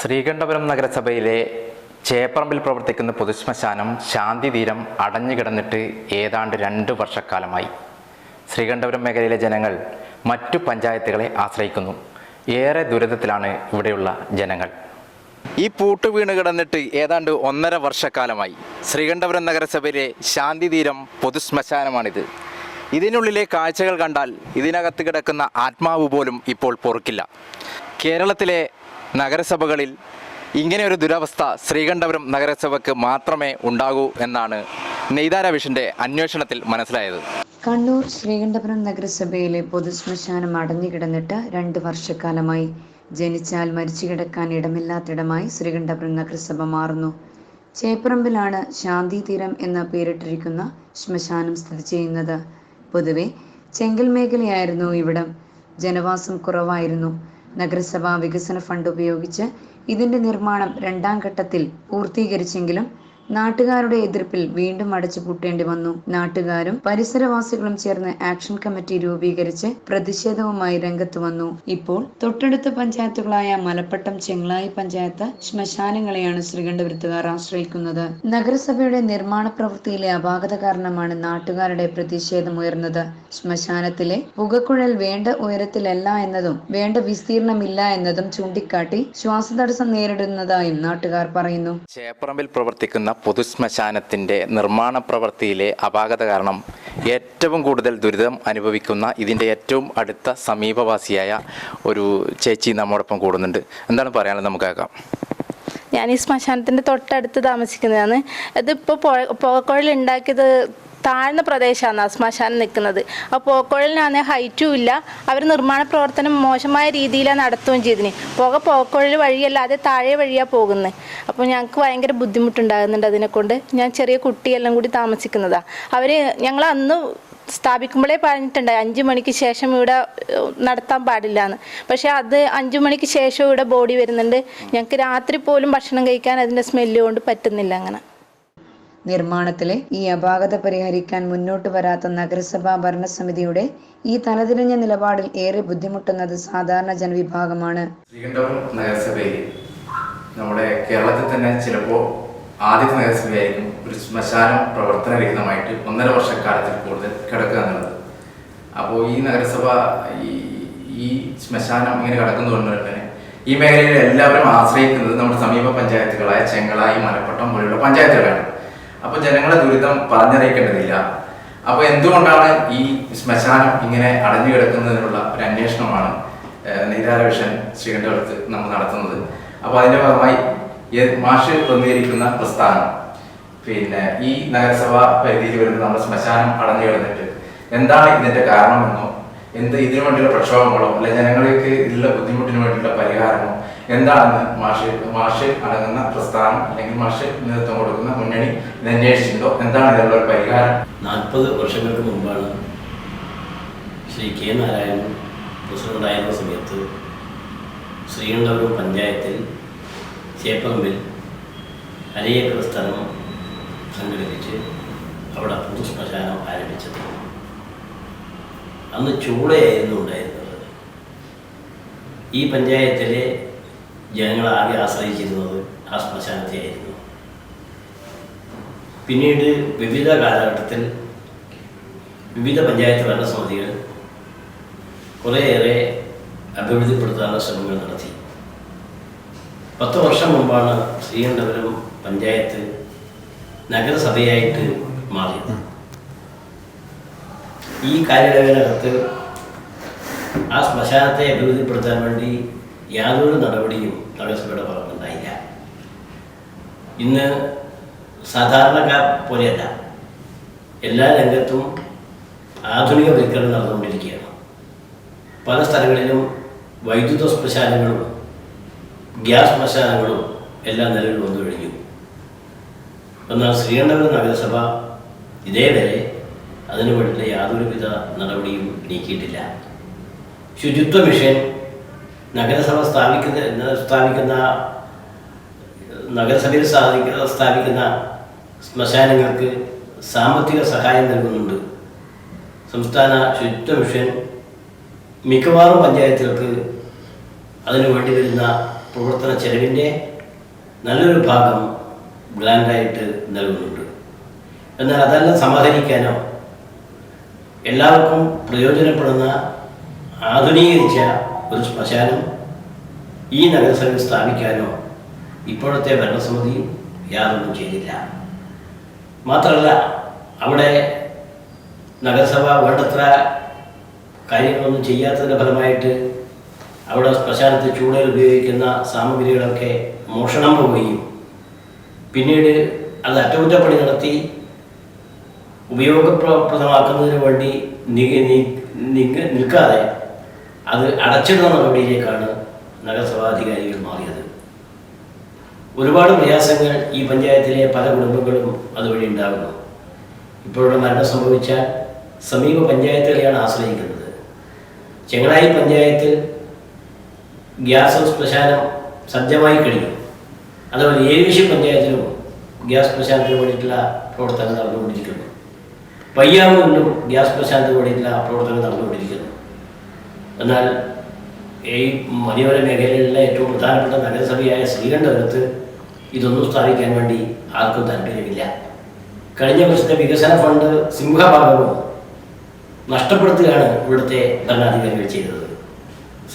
ശ്രീകണ്ഠപുരം നഗരസഭയിലെ ചേപ്പറമ്പിൽ പ്രവർത്തിക്കുന്ന പൊതുശ്മശാനം ശാന്തിതീരം അടഞ്ഞുകിടന്നിട്ട് ഏതാണ്ട് രണ്ട് വർഷക്കാലമായി. ശ്രീകണ്ഠപുരം മേഖലയിലെ ജനങ്ങൾ മറ്റു പഞ്ചായത്തുകളെ ആശ്രയിക്കുന്നു. ഏറെ ദുരിതത്തിലാണ് ഇവിടെയുള്ള ജനങ്ങൾ. ഈ പൂട്ട് വീണ് കിടന്നിട്ട് ഏതാണ്ട് ഒന്നര വർഷക്കാലമായി ശ്രീകണ്ഠപുരം നഗരസഭയിലെ ശാന്തിതീരം പൊതുശ്മശാനമാണിത്. ഇതിനുള്ളിലെ കാഴ്ചകൾ കണ്ടാൽ ഇതിനകത്ത് കിടക്കുന്ന ആത്മാവ് പോലും ഇപ്പോൾ പൊറുക്കില്ല. കേരളത്തിലെ നഗരസഭകളിൽ ഇങ്ങനെ ഒരു ദുരവസ്ഥ ശ്രീകണ്ഠപുരം നഗരസഭയ്ക്ക് മാത്രമേ ഉണ്ടാകൂ എന്നാണ് നെയ്താര വിഷന്റെ അന്വേഷണത്തിൽ മനസ്സിലായത്. കണ്ണൂർ ശ്രീകണ്ഠപുരം നഗരസഭയിലെ പൊതുശ്മശാനം അടഞ്ഞുകിടന്നിട്ട് രണ്ട് വർഷക്കാലമായി ജനിച്ചാൽ മരിച്ചു കിടക്കാൻ ഇടമില്ലാത്തിടമായി ശ്രീകണ്ഠപുരം നഗരസഭ മാറുന്നു. ചേപ്പറമ്പിലാണ് ശാന്തി തീരം എന്ന പേരിട്ടിരിക്കുന്ന ശ്മശാനം സ്ഥിതി ചെയ്യുന്നത്. പൊതുവെ ചെങ്കൽ മേഖലയായിരുന്നു ഇവിടം. ജനവാസം കുറവായിരുന്നു. നഗരസഭ വികസന ഫണ്ട് ഉപയോഗിച്ച് ഇതിന്റെ നിർമ്മാണം രണ്ടാം ഘട്ടത്തിൽ പൂർത്തീകരിച്ചെങ്കിലും നാട്ടുകാരുടെ എതിർപ്പിൽ വീണ്ടും അടച്ചുപൂട്ടേണ്ടി വന്നു. നാട്ടുകാരും പരിസരവാസികളും ചേർന്ന് ആക്ഷൻ കമ്മിറ്റി രൂപീകരിച്ച് പ്രതിഷേധവുമായി രംഗത്ത് വന്നു. ഇപ്പോൾ തൊട്ടടുത്ത പഞ്ചായത്തുകളായ മലപ്പട്ടം ചെങ്ങളായി പഞ്ചായത്ത് ശ്മശാനങ്ങളെയാണ് ശ്രീകണ്ഠപുരത്തുകാർ ആശ്രയിക്കുന്നത്. നഗരസഭയുടെ നിർമ്മാണ പ്രവൃത്തിയിലെ അപാകത കാരണമാണ് നാട്ടുകാരുടെ പ്രതിഷേധം ഉയർന്നത്. ശ്മശാനത്തിലെ പുകക്കുഴൽ വേണ്ട ഉയരത്തിലല്ല എന്നതും വേണ്ട വിസ്തീർണമില്ല എന്നതും ചൂണ്ടിക്കാട്ടി ശ്വാസതടസ്സം നേരിടുന്നതായും നാട്ടുകാർ പറയുന്നു. ചേപ്പറമ്പിൽ പ്രവർത്തിക്കുന്ന പൊതുശ്മശാനത്തിന്റെ നിർമ്മാണ പ്രവൃത്തിയിലെ അപാകത കാരണം ഏറ്റവും കൂടുതൽ ദുരിതം അനുഭവിക്കുന്ന ഇതിന്റെ ഏറ്റവും അടുത്ത സമീപവാസിയായ ഒരു ചേച്ചി നമ്മോടൊപ്പം കൂടുന്നുണ്ട്. എന്താണ് പറയാനുള്ളത് നമുക്ക് കേൾക്കാം. ഞാൻ ഈ ശ്മശാനത്തിന്റെ തൊട്ടടുത്ത് താമസിക്കുന്നതാണ്. ഇതിപ്പോൾ പുഴക്കുഴൽ ഉണ്ടാക്കിയത് താഴ്ന്ന പ്രദേശമാണ് ശ്മശാനം നിൽക്കുന്നത്. അപ്പോൾ പുകക്കുഴലിനാണെങ്കിൽ ഹൈറ്റും ഇല്ല. അവർ നിർമ്മാണ പ്രവർത്തനം മോശമായ രീതിയിലാണ് നടത്തുകയും ചെയ്തിന്. പുക പുകക്കുഴൽ വഴിയല്ലാതെ താഴെ വഴിയാണ് പോകുന്നത് അപ്പോൾ ഞങ്ങൾക്ക് ഭയങ്കര ബുദ്ധിമുട്ടുണ്ടാകുന്നുണ്ട് അതിനെക്കൊണ്ട്. ഞാൻ ചെറിയ കുട്ടിയെല്ലാം കൂടി താമസിക്കുന്നതാണ് അവർ ഞങ്ങൾ അന്ന് സ്ഥാപിക്കുമ്പോഴേ പറഞ്ഞിട്ടുണ്ട് അഞ്ചു മണിക്ക് ശേഷം ഇവിടെ നടത്താൻ പാടില്ല എന്ന് പക്ഷേ അത് അഞ്ചു മണിക്ക് ശേഷം ഇവിടെ ബോഡി വരുന്നുണ്ട്. ഞങ്ങൾക്ക് രാത്രി പോലും ഭക്ഷണം കഴിക്കാൻ അതിന്റെ സ്മെല്ല് കൊണ്ട് പറ്റുന്നില്ല അങ്ങനെ. നിർമ്മാണത്തിലെ ഈ അപാകത പരിഹരിക്കാൻ മുന്നോട്ട് വരാത്ത നഗരസഭാ ഭരണസമിതിയുടെ ഈ തലതിരിഞ്ഞ നിലപാടിൽ ഏറെ ബുദ്ധിമുട്ടുന്നത് സാധാരണ ജനവിഭാഗമാണ്. നമ്മുടെ കേരളത്തിൽ തന്നെ ചിലപ്പോൾ ആദ്യത്തെ നഗരസഭയായിരുന്നു ഒരു ശ്മശാനം പ്രവർത്തനരഹിതമായിട്ട് ഒന്നര വർഷക്കാലത്തിൽ കൂടുതൽ കിടക്കുക എന്നുള്ളത്. അപ്പോൾ ഈ നഗരസഭ ഈ ഈ ശ്മശാനം ഇങ്ങനെ കിടക്കുന്നതുകൊണ്ട് തന്നെ ഈ മേഖലയിൽ എല്ലാവരും ആശ്രയിക്കുന്നത് നമ്മുടെ സമീപ പഞ്ചായത്തുകളായ ചെങ്ങളായി മലപ്പട്ടം പോലെയുള്ള പഞ്ചായത്തുകളാണ്. അപ്പോൾ ജനങ്ങളെ ദുരിതം പറഞ്ഞറിയിക്കേണ്ടതില്ല. അപ്പൊ എന്തുകൊണ്ടാണ് ഈ ശ്മശാനം ഇങ്ങനെ അടഞ്ഞു കിടക്കുന്നതിനുള്ള ഒരു അന്വേഷണമാണ് നീരാരവിഷൻ ശ്രീകണ്ഠ അടുത്ത് നമ്മൾ നടത്തുന്നത്? അപ്പൊ അതിന്റെ ഭാഗമായി മാഷ് പ്രതിനിധീകരിക്കുന്ന പ്രസ്ഥാനം. പിന്നെ ഈ നഗരസഭ പരിധിയിൽ വരുന്ന നമ്മുടെ ശ്മശാനം അടഞ്ഞു കിടന്നിട്ട് എന്താണ് ഇതിന്റെ കാരണമെന്നോ എന്ത് ഇതിനു വേണ്ടിയുള്ള പ്രക്ഷോഭങ്ങളോ അല്ലെ ജനങ്ങൾക്ക് ഇതിലുള്ള ബുദ്ധിമുട്ടിന് വേണ്ടിയുള്ള പരിഹാരമോ എന്താണെന്ന് മാഷ് മാഷ് അടങ്ങുന്ന പ്രസ്ഥാനം അല്ലെങ്കിൽ മാഷ് നേതൃത്വം കൊടുക്കുന്ന മുന്നണി ഇത് എന്താണ് ഇതിനുള്ള ഒരു പരിഹാരം? നാൽപ്പത് വർഷങ്ങൾക്ക് മുമ്പാണ് ശ്രീ കെ നാരായണൻ പ്രസിഡന്റായിരുന്ന സമയത്ത് ശ്രീകണ്ഠപുരം പഞ്ചായത്തിൽ ചേപ്പറമ്പിൽ അരയേക്കർ സ്ഥലം സംഘടിപ്പിച്ച് അവിടെ പൊതു ശ്മശാനം ആരംഭിച്ചത്. അന്ന് ചൂളയായിരുന്നു ഉണ്ടായിരുന്നത്. ഈ പഞ്ചായത്തിലെ ജനങ്ങൾ ആകെ ആശ്രയിച്ചിരുന്നത് ആ ശ്മശാനത്തെയായിരുന്നു. പിന്നീട് വിവിധ കാലഘട്ടത്തിൽ വിവിധ പഞ്ചായത്ത് ഭരണസമിതികൾ കുറേയേറെ അഭിവൃദ്ധിപ്പെടുത്താനുള്ള ശ്രമങ്ങൾ നടത്തി. പത്ത് വർഷം മുമ്പാണ് ശ്രീകണ്ഠപുരം പഞ്ചായത്ത് നഗരസഭയായിട്ട് മാറിയത്. ഈ കാലയളവിനകത്ത് ആ ശ്മശാനത്തെ അഭിവൃദ്ധിപ്പെടുത്താൻ വേണ്ടി യാതൊരു നടപടിയും നഗരസഭയുടെ ഭാഗത്തുണ്ടായില്ല ഇന്ന് സാധാരണക്കാർ പോലെയല്ല. എല്ലാ രംഗത്തും ആധുനിക വൽക്കരണം നടന്നുകൊണ്ടിരിക്കുകയാണ്. പല സ്ഥലങ്ങളിലും വൈദ്യുത ശ്മശാനങ്ങളും ഗ്യാസ് ശ്മശാനങ്ങളും എല്ലാം നിലവിൽ വന്നു കഴിഞ്ഞു. എന്നാൽ ശ്രീകണ്ഠപുരം നഗരസഭ ഇതേവരെ അതിനു വേണ്ടിയുള്ള യാതൊരുവിധ നടപടിയും നീക്കിയിട്ടില്ല. ശുചിത്വ മിഷൻ നഗരസഭ സ്ഥാപിക്കുന്ന സ്ഥാപിക്കുന്ന നഗരസഭയിൽ സ്ഥാപിക്കുന്ന സ്ഥാപിക്കുന്ന ശ്മശാനങ്ങൾക്ക് സാമ്പത്തിക സഹായം നൽകുന്നുണ്ട്. സംസ്ഥാന ശുചിത്വ മിഷൻ മിക്കവാറും പഞ്ചായത്തുകൾക്ക് അതിനു വേണ്ടി വരുന്ന പ്രവർത്തന ചെലവിന്റെ നല്ലൊരു ഭാഗം ഗ്രാൻഡായിട്ട് നൽകുന്നുണ്ട്. എന്നാൽ അതെല്ലാം സമാഹരിക്കാനോ എല്ലാവർക്കും പ്രയോജനപ്പെടുന്ന ആധുനീകരിച്ച ഒരു ശ്മശാനം ഈ നഗരസഭയിൽ സ്ഥാപിക്കാനോ ഇപ്പോഴത്തെ ഭരണസമിതി യാതൊന്നും ചെയ്തില്ല. മാത്രമല്ല അവിടെ നഗരസഭ വേണ്ടത്ര കാര്യങ്ങളൊന്നും ചെയ്യാത്തതിന്റെ ഫലമായിട്ട് അവിടെ ശ്മശാനത്തിൽ ചൂടയിൽ ഉപയോഗിക്കുന്ന സാമഗ്രികളൊക്കെ മോഷണം പോവുകയും പിന്നീട് അത് അറ്റകുറ്റപ്പണി നടത്തി ഉപയോഗപ്രദമാക്കുന്നതിന് വേണ്ടി നിൽക്കാതെ അത് അടച്ചിടുന്ന നടപടിയിലേക്കാണ് നഗരസഭാധികാരികൾ മാറിയത്. ഒരുപാട് പ്രയാസങ്ങൾ ഈ പഞ്ചായത്തിലെ പല കുടുംബങ്ങളും അതുവഴി ഉണ്ടാകുന്നു. ഇപ്പോഴുള്ള മരണം സംഭവിച്ചാൽ സമീപ പഞ്ചായത്തുകളെയാണ് ആശ്രയിക്കുന്നത്. ചെങ്ങളായി പഞ്ചായത്തിൽ ഗ്യാസ് ശ്മശാനം സജ്ജമായി കഴിഞ്ഞു. അതുപോലെ ഏവിശ്ശി പഞ്ചായത്തിലും ഗ്യാസ് ശ്മശാനത്തിന് വേണ്ടിയിട്ടുള്ള പ്രവർത്തനം നടന്നുകൊണ്ടിരിക്കുന്നു. പയ്യാവൂരിലും ഗ്യാസ് പ്രശാന്ത് വേണ്ടിയിട്ടുള്ള പ്രവർത്തനം നടന്നുകൊണ്ടിരിക്കുന്നു. എന്നാൽ ഈ മലയോര മേഖലയിലെ ഏറ്റവും പ്രധാനപ്പെട്ട നഗരസഭയായ ശ്രീകണ്ഠപുരത്ത് ഇതൊന്നും സ്ഥാപിക്കാൻ വേണ്ടി ആർക്കും താല്പര്യമില്ല. കഴിഞ്ഞ വർഷത്തെ വികസന ഫണ്ട് സിംഹഭാഗവും നഷ്ടപ്പെടുത്തുകയാണ് ഇവിടുത്തെ ഭരണാധികാരികൾ ചെയ്തത്.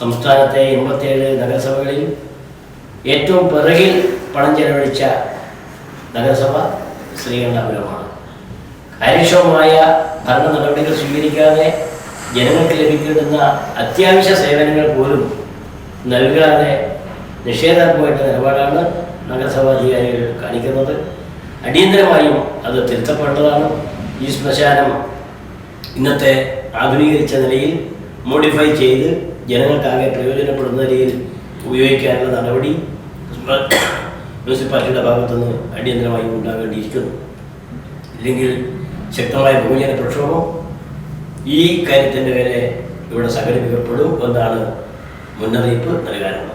സംസ്ഥാനത്തെ എൺപത്തിയേഴ് നഗരസഭകളിൽ ഏറ്റവും പിറകിൽ പണം ചെലവഴിച്ച നഗരസഭ ശ്രീകണ്ഠപുരമാണ്. കാര്യക്ഷമമായ ഭരണ നടപടികൾ സ്വീകരിക്കാതെ ജനങ്ങൾക്ക് ലഭിക്കുന്ന അത്യാവശ്യ സേവനങ്ങൾ പോലും നൽകാതെ നിഷേധാത്മകമായിട്ട് നിലപാടാണ് നഗരസഭാധികാരികൾ കാണിക്കുന്നത്. അടിയന്തരമായും അത് തിരുത്തപ്പെട്ടതാണ് ഈ ശ്മശാനം ഇന്നത്തെ ആധുനീകരിച്ച നിലയിൽ മോഡിഫൈ ചെയ്ത് ജനങ്ങൾക്കാകെ പ്രയോജനപ്പെടുന്ന നിലയിൽ ഉപയോഗിക്കാനുള്ള നടപടി മുനിസിപ്പാലിറ്റിയുടെ ഭാഗത്തുനിന്ന് അടിയന്തരമായി ഉണ്ടാകേണ്ടിയിരിക്കുന്നു. ഇല്ലെങ്കിൽ ശക്തമായ ബഹുജന പ്രക്ഷോഭം. ഈ കാര്യത്തിന്റെ പേരെ ഇവിടെ സംഘടിപ്പിക്കപ്പെടും എന്നാണ് മുന്നറിയിപ്പ് നൽകാനുള്ളത്.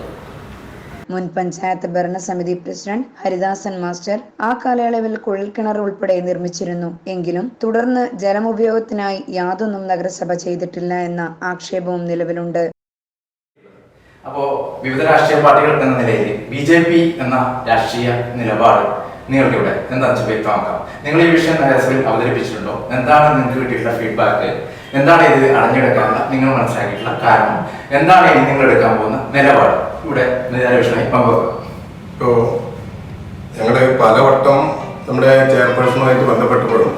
മുൻ പഞ്ചായത്ത് ഭരണസമിതി പ്രസിഡന്റ് ഹരിദാസൻ മാസ്റ്റർ ആ കാലയളവിൽ കുഴൽക്കിണർ ഉൾപ്പെടെ നിർമ്മിച്ചിരുന്നു. എങ്കിലും തുടർന്ന് ജലമുപയോഗത്തിനായി യാതൊന്നും നഗരസഭ ചെയ്തിട്ടില്ല എന്ന ആക്ഷേപവും നിലവിലുണ്ട്. അപ്പോ വിവിധ രാഷ്ട്രീയ പാർട്ടികൾ എന്ന നിലയിൽ ബി ജെ പി എന്ന രാഷ്ട്രീയ നിലപാട് നിങ്ങൾക്കിവിടെ എന്താണെന്ന് വെച്ചാൽ വ്യക്തമാക്കാം? നിങ്ങൾ ഈ വിഷയം നയസിൽ അവതരിപ്പിച്ചിട്ടുണ്ടോ? എന്താണ് നിങ്ങൾക്ക് കിട്ടിയിട്ടുള്ള ഫീഡ്ബാക്ക് എന്താണ് ഇത് അടഞ്ഞെടുക്കാനുള്ള നിങ്ങൾ മനസ്സിലാക്കിയിട്ടുള്ള കാരണം? എന്താണ് ഇനി നിങ്ങൾ എടുക്കാൻ പോകുന്ന നിലപാട്? ഇവിടെ വിഷയമായി പങ്കുവെക്കാം. ഇപ്പോൾ ഞങ്ങളുടെ പലവട്ടം നമ്മുടെ ചെയർപേഴ്സണുമായിട്ട് ബന്ധപ്പെട്ടപ്പോഴും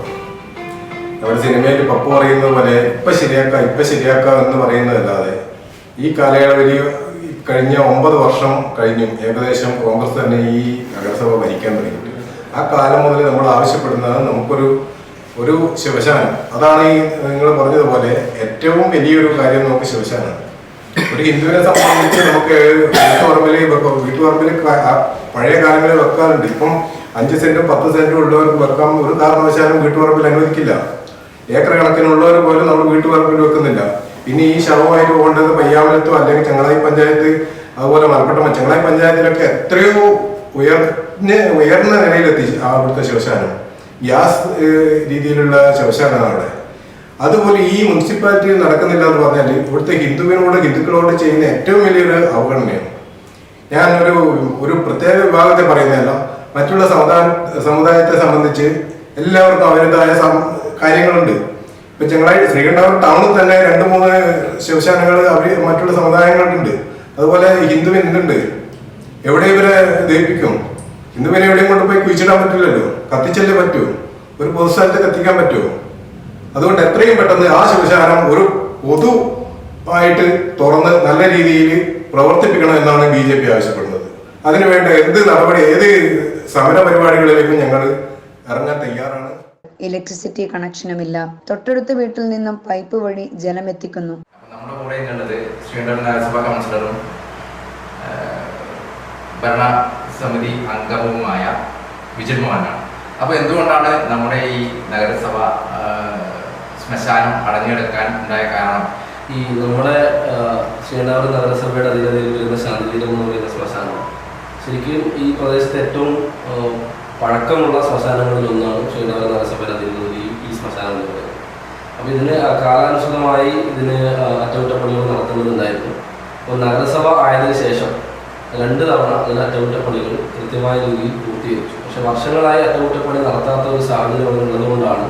നമ്മുടെ സിനിമയിൽ പപ്പു പറയുന്നത് പോലെ ഇപ്പം ശരിയാക്കാം ഇപ്പം ശരിയാക്കാം എന്ന് പറയുന്നതല്ലാതെ ഈ കാലയളവിൽ കഴിഞ്ഞ ഒമ്പത് വർഷം കഴിഞ്ഞും ഏകദേശം കോൺഗ്രസ് തന്നെ ഈ നഗരസഭ ഭരിക്കാൻ തുടങ്ങിയിട്ട് ആ കാലം മുതൽ നമ്മൾ ആവശ്യപ്പെടുന്നത് നമുക്കൊരു ഒരു ശിവശാനം. അതാണ് ഈ നിങ്ങൾ പറഞ്ഞതുപോലെ ഏറ്റവും വലിയൊരു കാര്യം നമുക്ക് ശിവശാനം. ഒരു ഹിന്ദുവിനെ സംബന്ധിച്ച് നമുക്ക് വീട്ടുപറമ്പിൽ വീട്ടുപറമ്പിൽ പഴയ കാലങ്ങളിൽ വെക്കാറുണ്ട്. ഇപ്പം അഞ്ച് സെന്റും പത്ത് സെന്റും ഉള്ളവർക്ക് വെക്കാം. ഒരു കാരണവശാലും വീട്ടുപറമ്പിൽ അനുവദിക്കില്ല. ഏക്കർ കണക്കിനുള്ളവർ പോലും നമ്മൾ വീട്ടുപറമ്പിൽ വെക്കുന്നില്ല. പിന്നെ ഈ ശവമായിട്ട് പോകേണ്ടത് പയ്യാമലത്തോ അല്ലെങ്കിൽ ചങ്ങളായി പഞ്ചായത്ത് അതുപോലെ മലപ്പട്ടം ചങ്ങളായി പഞ്ചായത്തിലൊക്കെ എത്രയോ ഉയർന്ന ഉയർന്ന നിലയിലെത്തി അവിടുത്തെ ശ്മശാനം ഗ്യാസ് രീതിയിലുള്ള ശ്മശാനമാണ് അവിടെ. അതുപോലെ ഈ മുനിസിപ്പാലിറ്റിയിൽ നടക്കുന്നില്ല എന്ന് പറഞ്ഞാൽ ഇവിടുത്തെ ഹിന്ദുവിനോട് ഹിന്ദുക്കളോട് ചെയ്യുന്ന ഏറ്റവും വലിയൊരു അവഗണനയാണ്. ഞാൻ ഒരു ഒരു പ്രത്യേക വിഭാഗത്തെ പറയുന്നതല്ല. മറ്റുള്ള സമുദായ സമുദായത്തെ സംബന്ധിച്ച് എല്ലാവർക്കും അവരുടേതായ കാര്യങ്ങളുണ്ട്. ഇപ്പൊ ചെങ്ങളായി ശ്രീകണ്ഠാപുരം ടൗണിൽ തന്നെ രണ്ട് മൂന്ന് ശിവശാനങ്ങൾ അവർ മറ്റുള്ള സമുദായങ്ങളുണ്ട്. അതുപോലെ ഹിന്ദുവിനുണ്ട് എവിടെ ഇവരെ ദഹിപ്പിക്കും പിന്നെ എവിടെയും കൊണ്ടുപോയി കുഴിച്ചിടാൻ പറ്റില്ലല്ലോ. കത്തിച്ചല്ലേ പറ്റൂ. ഒരു പൊതുസ്ഥലത്ത് കത്തിക്കാൻ പറ്റുമോ അതുകൊണ്ട് എത്രയും പെട്ടെന്ന് ആ ശിവശാരം ഒരു പൊതു ആയിട്ട് തുറന്ന് നല്ല രീതിയിൽ പ്രവർത്തിപ്പിക്കണം എന്നാണ് ബി ജെ പി ആവശ്യപ്പെടുന്നത്. അതിനുവേണ്ട എന്ത് നടപടി ഏത് സമര പരിപാടികളിലേക്കും ഞങ്ങൾ ഇറങ്ങാൻ തയ്യാറാണ്. ഇലക്ട്രിസിറ്റി കണക്ഷനുമില്ല. തൊട്ടടുത്ത വീട്ടിൽ നിന്നും പൈപ്പ് വഴി ജലം എത്തിക്കുന്നു നമ്മുടെ കൂടെ ശ്രീകണ്ഠപുരം നഗരസഭാ കൗൺസിലറും ആ, ഭരണസമിതി അംഗവുമായ വിജയൻ മോഹനാണ് അപ്പോൾ എന്തുകൊണ്ടാണ് നമ്മുടെ ഈ നഗരസഭ ശ്മശാനം അടഞ്ഞെടുക്കാൻ ഉണ്ടായ കാരണം? ഈ നമ്മുടെ ശ്രീനഗർ നഗരസഭയുടെ അധികാരിയിൽ വരുന്ന ശാന്തിപീഠം എന്ന് പറയുന്ന ശ്മശാനം. ശരിക്കും ഈ പ്രദേശത്തെ ഏറ്റവും പഴക്കമുള്ള ശ്മശാനങ്ങളിൽ ഒന്നാണ് ശ്രീനഗർ നഗരസഭയുടെ അധീനതയിൽ ഈ ശ്മശാനം എന്ന് പറയുന്നത്. അപ്പോൾ ഇതിന് കാലാനുസൃതമായി ഇതിന് അറ്റകുറ്റപ്പണികൾ നടത്തുന്നുണ്ടായിരുന്നു അപ്പോൾ നഗരസഭ ആയതിനു ശേഷം രണ്ട് തവണ അതിന് അറ്റകുറ്റപ്പണികൾ കൃത്യമായ രീതിയിൽ പൂർത്തീകരിച്ചു. പക്ഷെ വർഷങ്ങളായി അറ്റകുറ്റപ്പണി നടത്താത്ത ഒരു സാഹചര്യം അവിടെ ഉള്ളതുകൊണ്ടാണ്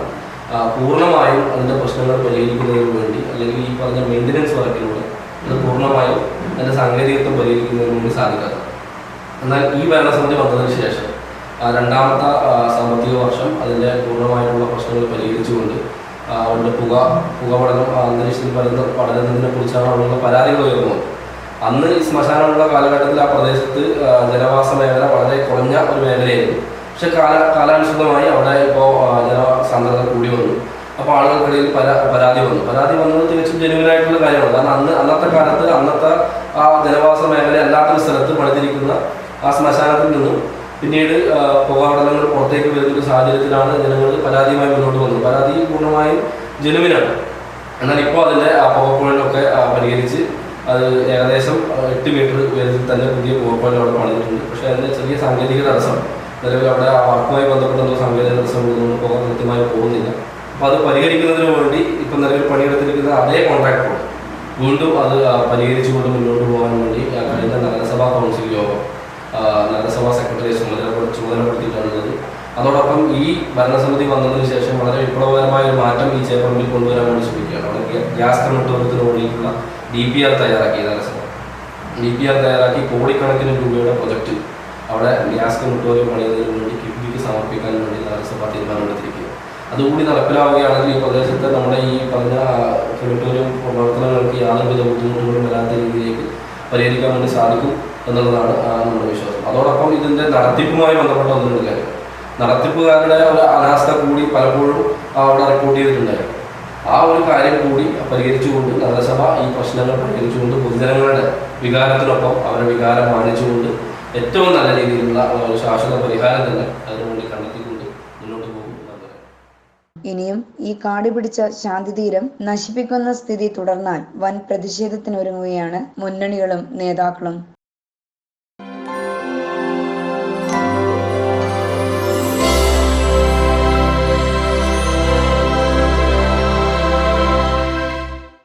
പൂർണമായും അതിന്റെ പ്രശ്നങ്ങൾ പരിഹരിക്കുന്നതിന് വേണ്ടി അല്ലെങ്കിൽ ഈ പറഞ്ഞ മെയിന്റനൻസ് വർക്കിലൂടെ അത് പൂർണമായും അതിന്റെ സാങ്കേതികത്വം പരിഹരിക്കുന്നതിന് വേണ്ടി സാധിക്കാത്തത് എന്നാൽ ഈ ഭരണസമിതി വന്നതിന് ശേഷം രണ്ടാമത്തെ സാമ്പത്തിക വർഷം അതിന്റെ പൂർണമായിട്ടുള്ള പ്രശ്നങ്ങൾ പരിഹരിച്ചുകൊണ്ട് അവരുടെ പുക പുക പഠനം അന്തരീക്ഷത്തിൽ പരന്ന പഠനത്തിനെ കുറിച്ചാണ് അവിടെയുള്ള പരാതികൾ ഉയർന്നത്. അന്ന് ഈ ശ്മശാനമുള്ള കാലഘട്ടത്തിൽ ആ പ്രദേശത്ത് ജനവാസ മേഖല വളരെ കുറഞ്ഞ ഒരു മേഖലയായിരുന്നു. പക്ഷെ കാല കാലാനുസൃതമായി അവിടെ ഇപ്പോൾ ജനസാന്ദ്രത കൂടി വന്നു. അപ്പോൾ ആളുകൾക്കിടയിൽ പര പരാതി വന്നു. പരാതി വന്നത് തികച്ചും ജനുവിനായിട്ടുള്ള കാര്യമാണ്. കാരണം അന്ന് അന്നത്തെ കാലത്ത് അന്നത്തെ ആ ജനവാസ മേഖല അല്ലാത്തൊരു സ്ഥലത്ത് പണിതിരിക്കുന്ന ആ ശ്മശാനത്തിൽ നിന്നും പിന്നീട് ആ, പുകപടലങ്ങൾ പുറത്തേക്ക് വരുന്ന സാഹചര്യത്തിലാണ് ജനങ്ങൾ പരാതിയുമായി മുന്നോട്ട് വന്നത്. പരാതി പൂർണമായും ജനുവിനാണ് എന്നാൽ ഇപ്പോൾ അതിന്റെ ആ പുകപ്പുഴലൊക്കെ പരിഹരിച്ച് അത് ഏകദേശം എട്ട് മീറ്റർ ഉയരത്തിൽ തന്നെ പുതിയ പുകപ്പുഴൽ അവിടെ പണിതിട്ടുണ്ട്. പക്ഷേ അതിന്റെ ചെറിയ സാങ്കേതിക തടസ്സം നിലവിൽ അവിടെ ആ വർക്കുമായി ബന്ധപ്പെട്ട എന്തോ സാങ്കേതിക തടസ്സം ഒന്നും പുക കൃത്യമായി പോകുന്നില്ല. അപ്പോൾ അത് പരിഹരിക്കുന്നതിന് വേണ്ടി ഇപ്പം നിലവിൽ പണിയെടുത്തിരിക്കുന്ന അതേ കോൺട്രാക്ടർ വീണ്ടും അത് പരിഹരിച്ചുകൊണ്ട് മുന്നോട്ട് പോകാൻ വേണ്ടി കഴിഞ്ഞ നഗരസഭാ കൗൺസിൽ യോഗം നഗരസഭാ സെക്രട്ടറിയെ ചുമതലപ്പെടുത്തി ചുമതലപ്പെടുത്തിയിട്ടുള്ളത്. അതോടൊപ്പം ഈ ഭരണസമിതി വന്നതിന് ശേഷം വളരെ വിപ്ലവകരമായ ഒരു മാറ്റം ഈ ചേപ്പറമ്പിൽ കൊണ്ടുവരാൻ വേണ്ടി ശ്രമിക്കുകയാണ്. അവിടെ ഗ്യാ- ഗ്യാസ് കമ്മിറ്റോറിയത്തിന് വേണ്ടിയിട്ടുള്ള ഡി പി ആർ തയ്യാറാക്കി നഗരസഭ ഡി പി ആർ തയ്യാറാക്കി കോടിക്കണക്കിന് രൂപയുടെ പ്രൊജക്റ്റ് അവിടെ ഗ്യാസ് കമ്മിറ്റോറിയം പണിയുന്നതിന് വേണ്ടി കിഫ്ബിക്ക് സമർപ്പിക്കാൻ വേണ്ടി നഗരസഭ തീരുമാനമെടുത്തിരിക്കുക അതുകൂടി നടപ്പിലാവുകയാണെങ്കിൽ ഈ പ്രദേശത്തെ നമ്മുടെ ഈ പറഞ്ഞ ക്രിമിറ്റോറിയം പ്രവർത്തനങ്ങൾക്ക് യാതൊരുവിധ ബുദ്ധിമുട്ടുകളും വരാത്ത രീതിയിലേക്ക് പരിഹരിക്കാൻ വേണ്ടി സാധിക്കും എന്നുള്ളതാണ് നമ്മുടെ വിശ്വാസം. അതോടൊപ്പം ഇതിന്റെ നടത്തിപ്പുമായി ബന്ധപ്പെട്ട ഒന്നുകൂടി കാര്യം നടത്തിപ്പുകാരുടെ ഒരു അനാസ്ഥ കൂടി പലപ്പോഴും അവിടെ റിപ്പോർട്ട് ചെയ്തിട്ടുണ്ടായിരുന്നു. ആ ഒരു കാര്യം കൂടി പരിഹരിച്ചുകൊണ്ട് നഗരസഭ ഈ പ്രശ്നങ്ങൾ പരിഹരിച്ചുകൊണ്ട് പൊതുജനങ്ങളുടെ വികാരത്തിനൊപ്പം അവരുടെ വികാരം മാനിച്ചുകൊണ്ട് ഏറ്റവും നല്ല രീതിയിലുള്ള ഒരു ശാശ്വത പരിഹാരം തന്നെ അതിനുവേണ്ടി കണ്ടെത്തിക്കൊണ്ട് മുന്നോട്ട് പോകും ഇനിയും ഈ കാട് പിടിച്ച ശാന്തിതീരം നശിപ്പിക്കുന്ന സ്ഥിതി തുടർന്നാൽ വൻ പ്രതിഷേധത്തിനൊരുങ്ങുകയാണ് മുന്നണികളും നേതാക്കളും.